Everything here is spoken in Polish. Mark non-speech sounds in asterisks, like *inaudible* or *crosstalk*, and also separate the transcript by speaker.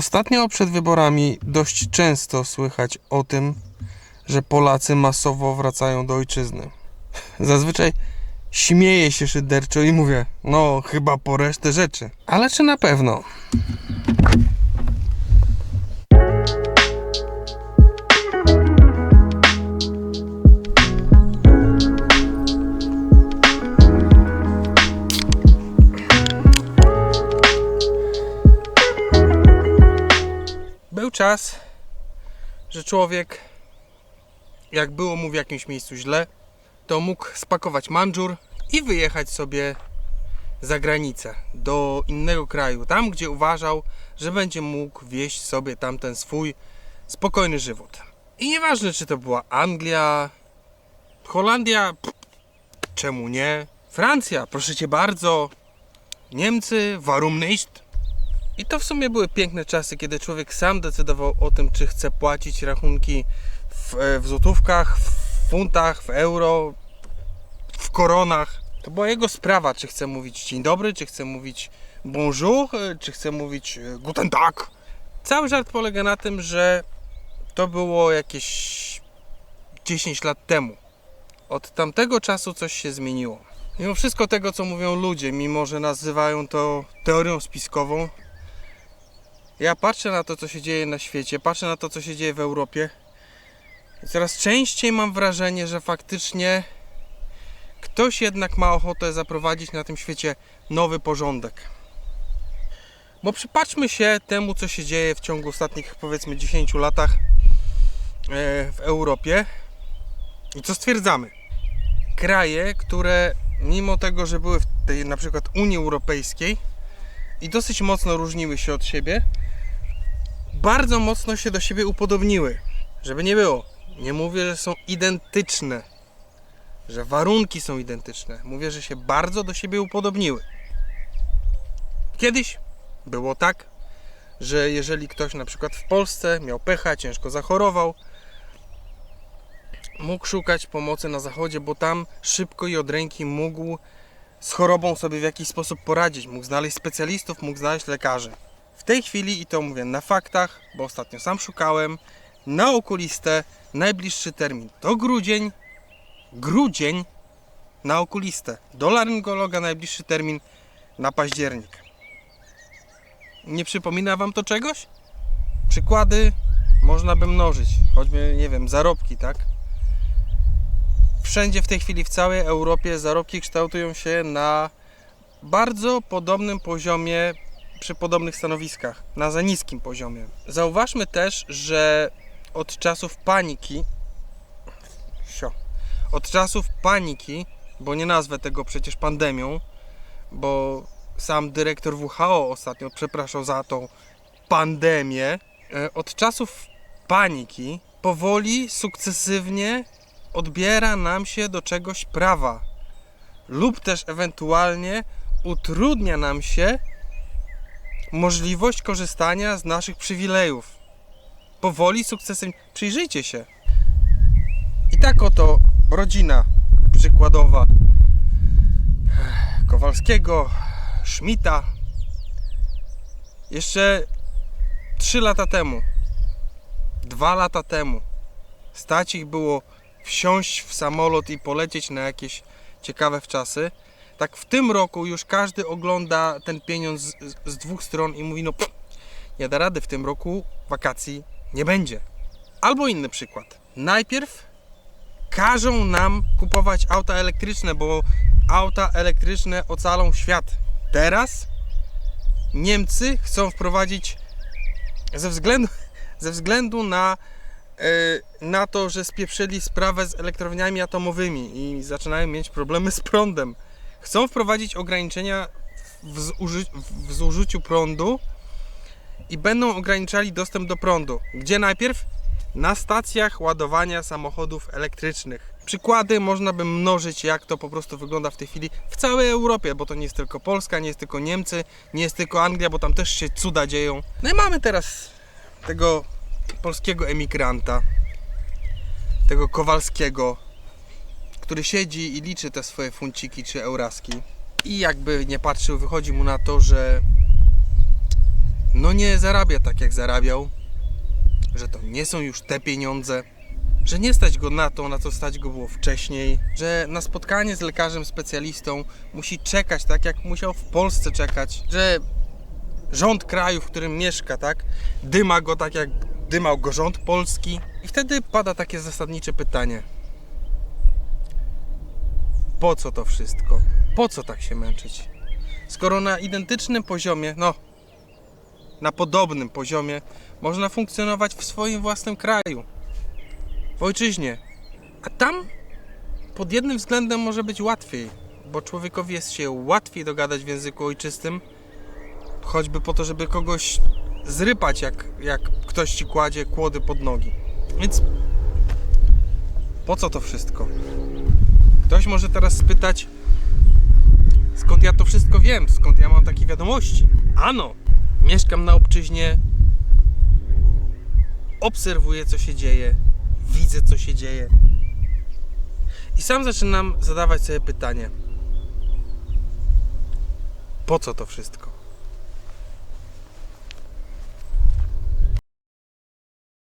Speaker 1: Ostatnio przed wyborami dość często słychać o tym, że Polacy masowo wracają do ojczyzny. *laughs* Zazwyczaj śmieję się szyderczo i mówię, no chyba po resztę rzeczy. Ale czy na pewno? Czas, że człowiek, jak było mu w jakimś miejscu źle, to mógł spakować mandżur i wyjechać sobie za granicę, do innego kraju, tam gdzie uważał, że będzie mógł wieść sobie tamten swój spokojny żywot. I nieważne, czy to była Anglia, Holandia, pff, czemu nie? Francja, proszę cię bardzo, Niemcy, warum nicht? I to w sumie były piękne czasy, kiedy człowiek sam decydował o tym, czy chce płacić rachunki w, w złotówkach, w funtach, w euro, w koronach. To była jego sprawa, czy chce mówić dzień dobry, czy chce mówić bonjour, e, czy chce mówić e, guten tag. Cały żart polega na tym, że to było jakieś 10 lat temu. Od tamtego czasu coś się zmieniło. Mimo wszystko tego, co mówią ludzie, mimo że nazywają to teorią spiskową, ja patrzę na to, co się dzieje na świecie, patrzę na to, co się dzieje w Europie. I coraz częściej mam wrażenie, że faktycznie ktoś jednak ma ochotę zaprowadzić na tym świecie nowy porządek. Bo przypatrzmy się temu, co się dzieje w ciągu ostatnich powiedzmy 10 latach e, w Europie i co stwierdzamy. Kraje, które mimo tego, że były w tej na przykład Unii Europejskiej i dosyć mocno różniły się od siebie, bardzo mocno się do siebie upodobniły. Żeby nie było. Nie mówię, że są identyczne, że warunki są identyczne. Mówię, że się bardzo do siebie upodobniły. Kiedyś było tak, że jeżeli ktoś na przykład w Polsce miał pecha, ciężko zachorował, mógł szukać pomocy na zachodzie, bo tam szybko i od ręki mógł z chorobą sobie w jakiś sposób poradzić. Mógł znaleźć specjalistów, mógł znaleźć lekarzy. W tej chwili, i to mówię na faktach, bo ostatnio sam szukałem, na okulistę najbliższy termin to grudzień. Grudzień na okulistę. Do laryngologa najbliższy termin na październik. Nie przypomina Wam to czegoś? Przykłady można by mnożyć, choćby, nie wiem, zarobki, tak? Wszędzie w tej chwili, w całej Europie, zarobki kształtują się na bardzo podobnym poziomie przy podobnych stanowiskach, na za niskim poziomie. Zauważmy też, że od czasów paniki, sio, od czasów paniki, bo nie nazwę tego przecież pandemią, bo sam dyrektor WHO ostatnio przepraszał za tą pandemię, e, od czasów paniki powoli, sukcesywnie odbiera nam się do czegoś prawa lub też ewentualnie utrudnia nam się możliwość korzystania z naszych przywilejów. Powoli, sukcesem. Przyjrzyjcie się. I tak oto rodzina przykładowa Kowalskiego, Schmidta. Jeszcze 3 lata temu, 2 lata temu, stać ich było wsiąść w samolot i polecieć na jakieś ciekawe wczasy tak w tym roku już każdy ogląda ten pieniądz z, z dwóch stron i mówi, no pff, nie da rady w tym roku wakacji nie będzie. Albo inny przykład. Najpierw każą nam kupować auta elektryczne, bo auta elektryczne ocalą świat. Teraz Niemcy chcą wprowadzić ze względu, *laughs* ze względu na, yy, na to, że spieprzyli sprawę z elektrowniami atomowymi i zaczynają mieć problemy z prądem chcą wprowadzić ograniczenia w, zuży w zużyciu prądu i będą ograniczali dostęp do prądu. Gdzie najpierw? Na stacjach ładowania samochodów elektrycznych. Przykłady można by mnożyć, jak to po prostu wygląda w tej chwili w całej Europie, bo to nie jest tylko Polska, nie jest tylko Niemcy, nie jest tylko Anglia, bo tam też się cuda dzieją. No i mamy teraz tego polskiego emigranta, tego Kowalskiego, który siedzi i liczy te swoje funciki czy euraski i jakby nie patrzył, wychodzi mu na to, że no nie zarabia tak jak zarabiał, że to nie są już te pieniądze, że nie stać go na to, na co stać go było wcześniej, że na spotkanie z lekarzem specjalistą musi czekać tak jak musiał w Polsce czekać, że rząd kraju, w którym mieszka, tak, dyma go tak jak dymał go rząd polski. I wtedy pada takie zasadnicze pytanie. Po co to wszystko? Po co tak się męczyć? Skoro na identycznym poziomie, no, na podobnym poziomie, można funkcjonować w swoim własnym kraju, w ojczyźnie. A tam pod jednym względem może być łatwiej, bo człowiekowi jest się łatwiej dogadać w języku ojczystym, choćby po to, żeby kogoś zrypać, jak, jak ktoś ci kładzie kłody pod nogi. Więc po co to wszystko? Ktoś może teraz spytać, skąd ja to wszystko wiem, skąd ja mam takie wiadomości. Ano, mieszkam na obczyźnie, obserwuję, co się dzieje, widzę, co się dzieje. I sam zaczynam zadawać sobie pytanie: po co to wszystko?